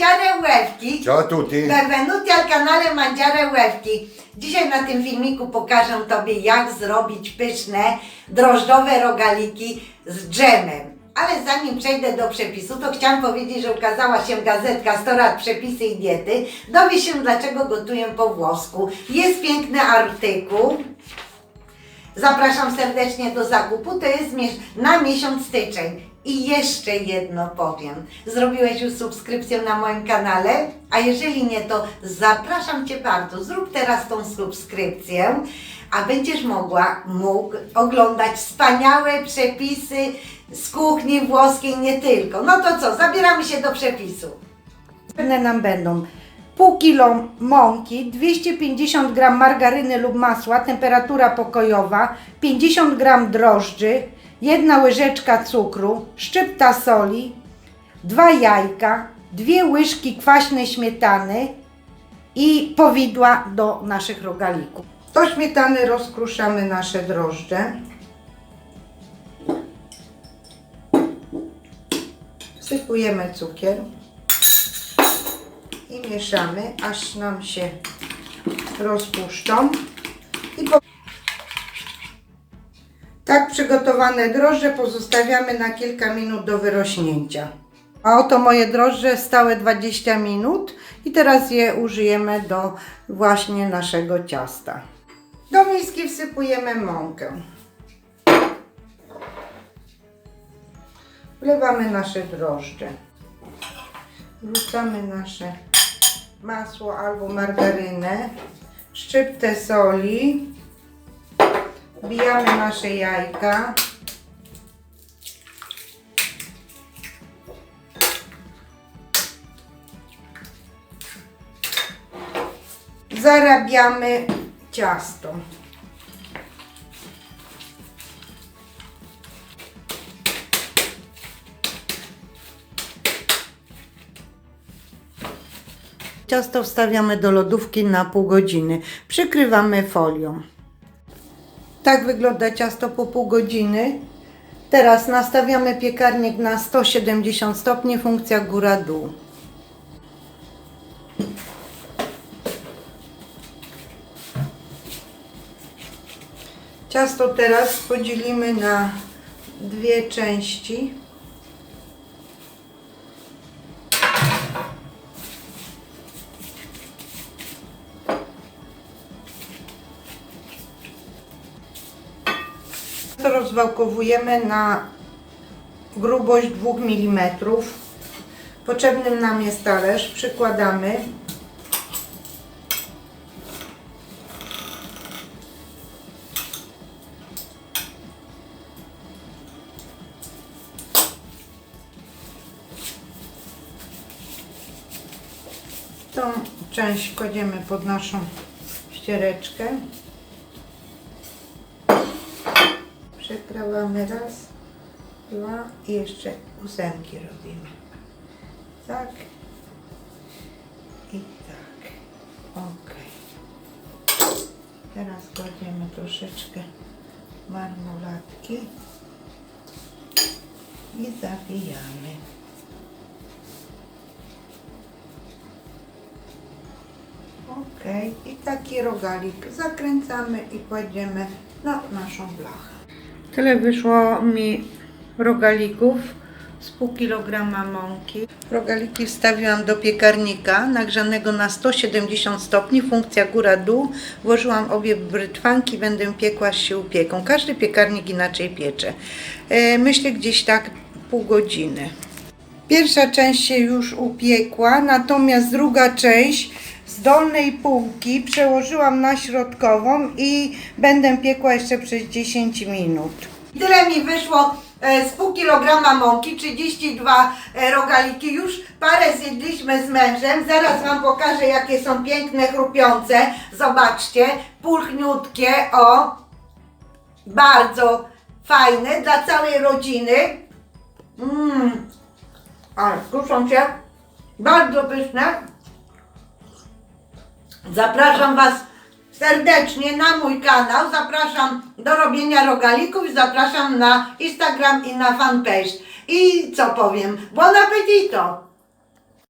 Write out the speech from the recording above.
mangiare łewki. Ciao a tutti. Benvenuti al canale Mangiare Łewki. Dzisiaj na tym filmiku pokażę Tobie jak zrobić pyszne drożdżowe rogaliki z dżemem. Ale zanim przejdę do przepisu, to chciałam powiedzieć, że ukazała się gazetka 100 lat przepisy i diety. Dowie się dlaczego gotuję po włosku. Jest piękny artykuł. Zapraszam serdecznie do zakupu. To jest na miesiąc styczeń. I jeszcze jedno powiem. Zrobiłeś już subskrypcję na moim kanale? A jeżeli nie, to zapraszam Cię bardzo. Zrób teraz tą subskrypcję, a będziesz mogła, mógł oglądać wspaniałe przepisy z kuchni włoskiej, nie tylko. No to co, zabieramy się do przepisu. Potrzebne nam będą pół kilo mąki, 250 g margaryny lub masła, temperatura pokojowa, 50 g drożdży, jedna łyżeczka cukru, szczypta soli, dwa jajka, dwie łyżki kwaśnej śmietany i powidła do naszych rogalików. Do śmietany rozkruszamy nasze drożdże. Wsypujemy cukier i mieszamy, aż nam się rozpuszczą. I po... Tak przygotowane drożdże pozostawiamy na kilka minut do wyrośnięcia. A oto moje drożdże stałe 20 minut i teraz je użyjemy do właśnie naszego ciasta. Do miski wsypujemy mąkę. Wlewamy nasze drożdże. Wrzucamy nasze masło albo margarynę, szczyptę soli, wbijamy nasze jajka, zarabiamy ciasto. Ciasto wstawiamy do lodówki na pół godziny. Przykrywamy folią. Tak wygląda ciasto po pół godziny. Teraz nastawiamy piekarnik na 170 stopni, funkcja góra-dół. Ciasto teraz podzielimy na dwie części. To rozwałkowujemy na grubość 2 mm. Potrzebnym nam jest talerz. Przykładamy. Tą część kładziemy pod naszą ściereczkę. Przekrawamy raz, dwa i jeszcze ósemki robimy. Tak i tak. Ok. Teraz kładziemy troszeczkę marmolatki i zawijamy. Ok, i taki rogalik zakręcamy i kładziemy na naszą blachę. Tyle wyszło mi rogalików z pół kilograma mąki. Rogaliki wstawiłam do piekarnika nagrzanego na 170 stopni, funkcja góra-dół. Włożyłam obie brytwanki, będę piekła, aż się upieką. Każdy piekarnik inaczej piecze. E, myślę gdzieś tak pół godziny. Pierwsza część się już upiekła, natomiast druga część z dolnej półki przełożyłam na środkową i będę piekła jeszcze przez 10 minut. Tyle mi wyszło e, z pół kilograma mąki, 32 e, rogaliki. Już parę zjedliśmy z mężem. Zaraz Wam pokażę, jakie są piękne, chrupiące. Zobaczcie, pulchniutkie, o. Bardzo fajne dla całej rodziny. Mmm, ale kuszą się. Bardzo pyszne. Zapraszam Was serdecznie na mój kanał. Zapraszam do robienia rogalików zapraszam na Instagram i na fanpage. I co powiem? Buon appetito!